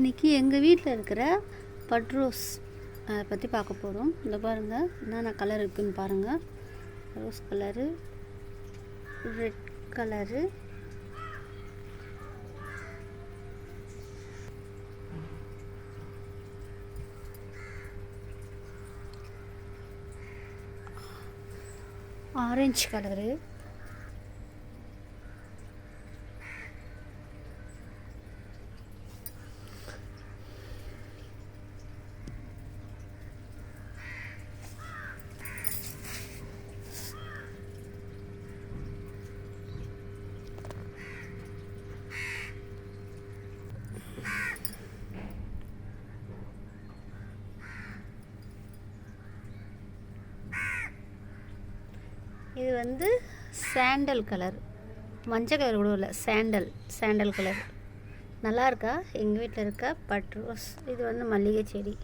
இன்றைக்கி எங்கள் வீட்டில் இருக்கிற பட்ரோஸ் அதை பற்றி பார்க்க போகிறோம் இந்த பாருங்கள் என்னென்ன கலர் இருக்குதுன்னு பாருங்கள் rose colour red colour orange colour இது வந்து சாண்டல் கலர் மஞ்சள் கலர் கூட இல்லை சாண்டல் சாண்டல் கலர் நல்லா இருக்கா? எங்கள் வீட்டில் இருக்க? But rose. இது வந்து மல்லிகை செடி.